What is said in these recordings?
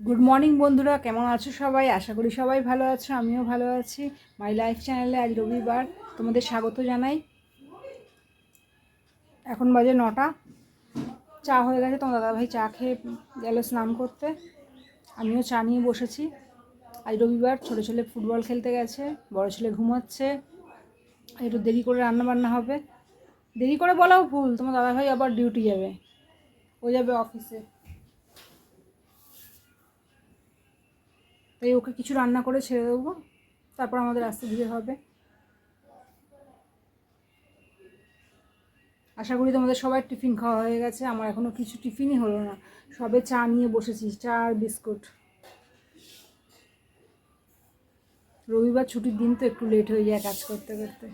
Good morning বন্ধুরা। কেমন আছো সবাই? আশা করি সবাই ভালো আছো, আমিও ভালো আছি। মাই লাইফ চ্যানেলে আজ রবিবার। তোমাদের স্বাগত জানাই। এখন বাজে নটা। চা হয়ে গেছে, তোমার দাদাভাই চা খেয়ে গেল স্নান করতে। আমিও চা নিয়ে বসেছি। আজ রবিবার, ছোটো ছেলে ফুটবল খেলতে গেছে, বড় ছেলে ঘুমাচ্ছে। একটু দেরি করে রান্না বান্না হবে। দেরি করে বলাও ভুল, তোমার দাদাভাই আবার ডিউটি যাবে। ও যাবে অফিসে তাই ওকে কিছু রান্না করে ছেড়ে দেবো। তারপর আমাদের আসতে ধীরে হবে। আশা করি তোমাদের সবার টিফিন খাওয়া হয়ে গেছে। আমার এখনও কিছু টিফিনই হলো না। সবে চা নিয়ে বসেছি, চা আর বিস্কুট। রবিবার ছুটির দিন তো একটু লেট হয়ে যায় কাজ করতে করতে।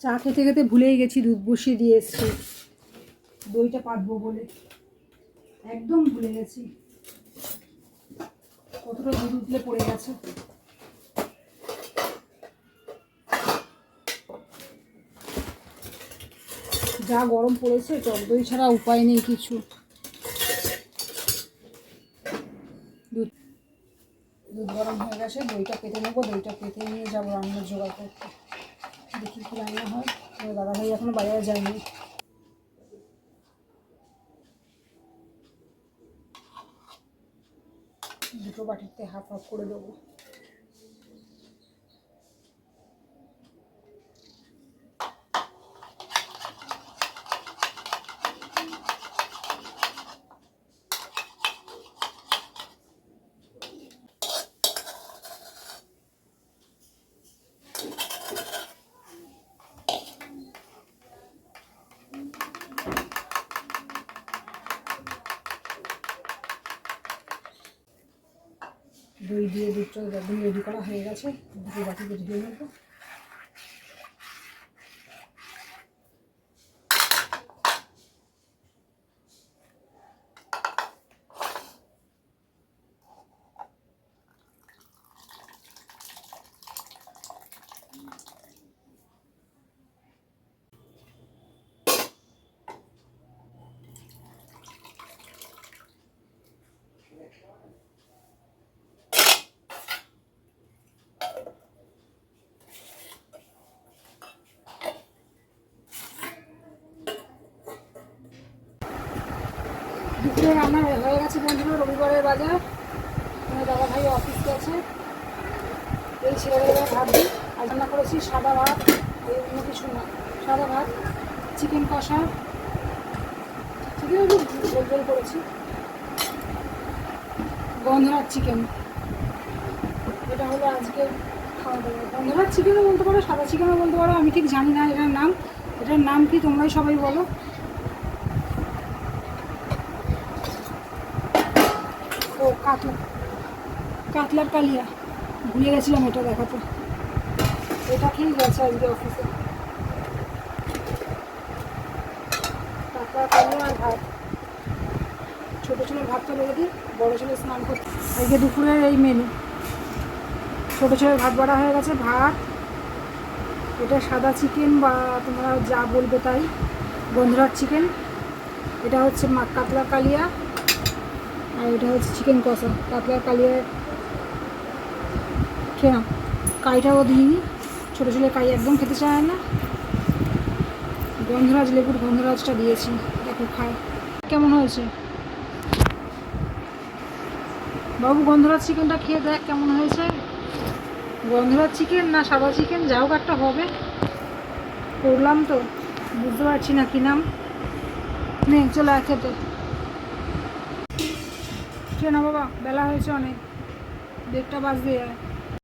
চা খেতে খেতে ভুলেই গেছি, দুধ বসিয়ে দিয়ে এসছি। দইটা পাতবো বলে। একদম ভুলে গেছি। কতটা দুধ উঠলে পড়ে গেছে? যা গরম পড়েছে, টক দই ছাড়া উপায় নেই কিছু। দুধ দুধ গরম হয়ে গেছে, দইটা পেতে নেব, দইটা পেতে নিয়ে যাব রান্নার জোগাড় করতে। দেখি কি রান্না হয়। আমার দাদা ভাই এখনও বাজারে যায়নি। দুটো বাটিতে হাফ হাফ করে দেবো। দই দিয়ে দুধটা একদম রেডি করা হয়ে গেছে। দুটো বাটিতে দিয়ে নেব। দুপুরে রান্না হয়ে গেছে বন্ধুরা, রবিবারের বাজার। আমার দাদা ভাই অফিস গেছে এই ছেলেবেলা ভাত দিই। আর রান্না করেছি সাদা ভাত, এই অন্য কিছু না। সাদা ভাত চিকেন কষা। চিকেন গোল গোল করেছি। গন্ধরাজ চিকেন এটা হলো আজকে খাওয়া দাওয়া। গন্ধরাজ চিকেনও বলতে পারো, সাদা চিকেনও বলতে পারো, আমি ঠিক জানি না এটার নাম। এটার নাম কি তোমরাই সবাই বলো। কাতলা, কাতলার কালিয়া। ভুলে গেছিলাম এটা দেখাতে। এটা খেয়েই গেছে আজকে অফিসে কাতলার কালিয়া আর ভাত। ছোটো ছেলের ভাতটা রেখে দিই, বড়ো ছেলে স্নান করতে। আজকে দুপুরের এই মেনু ছোটো ছেলের ভাত বাড়া হয়ে গেছে, ভাত। এটা সাদা চিকেন বা তোমরা যা বলবে তাই। গন্ধরাজ চিকেন এটা হচ্ছে কাতলা, কালিয়া। আর এটা হচ্ছে চিকেন কষা। কাতলা কালিয়া খেলাম কাইটাও দিইনি ছোটো ছেলে কাই একদম খেতে চায় না। গন্ধরাজ, লেবুর গন্ধরাজটা দিয়েছি। দেখো, খায়। কেমন হয়েছে? বাবু, গন্ধরাজ চিকেনটা খেয়ে দেখ কেমন হয়েছে। গন্ধরাজ চিকেন না সাদা চিকেন যাও একটা হবে। করলাম তো। বুঝতে পারছি না কি নাম। নে, চলে খেতে। খেয়ে না বাবা বেলা হয়েছে অনেক। দেড়টা দিয়ে যায়।